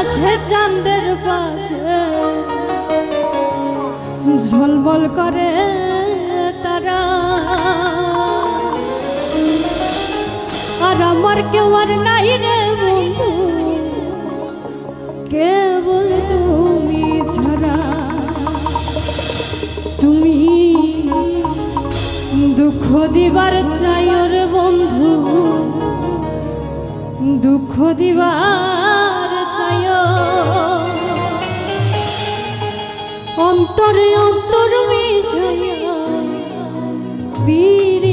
পাশে চাঁদের পাশে। ঝলমল করে তারা। আর আমার কেউ আর নাই রে বন্ধু। কেবল তুমি ছাড়া। তুমি দুঃখ দিবার চাই ওর বন্ধু। দুঃখ দিবার অন্তর অন্তর বিষয় বীর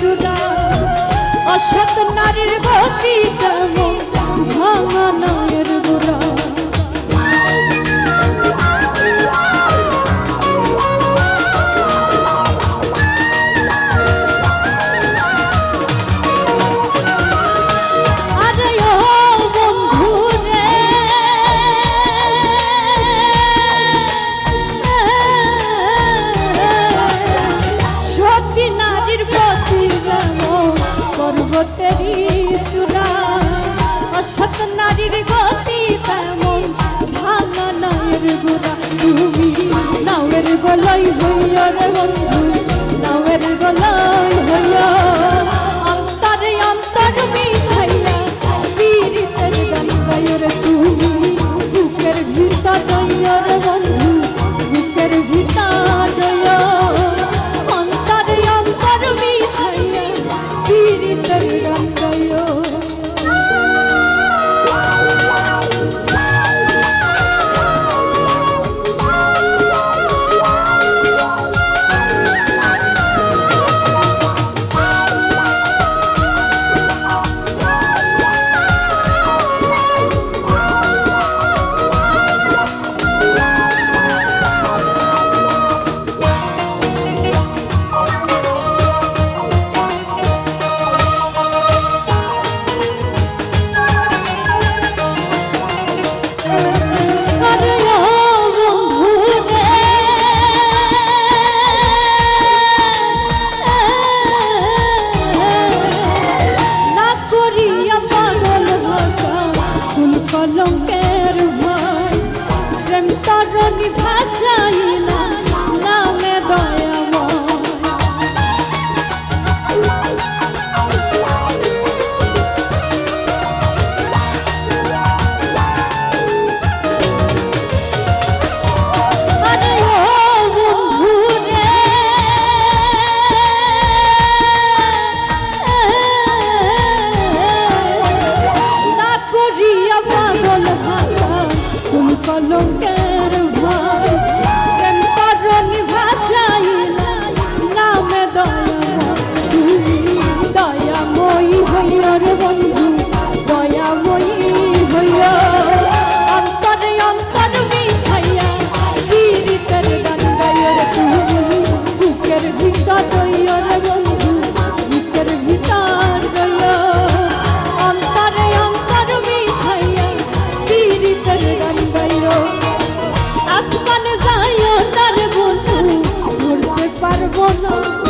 চূড়া অসৎ নারীর গতি কেমন? ভাঙা নায়ের বুড়া Vida. পাগল ভাষা ফুল কলঙ্কের ভয় প্রেম তরণী ভাষাই দোকানে যাই ও তার বন্ধু ধরতে পারব না।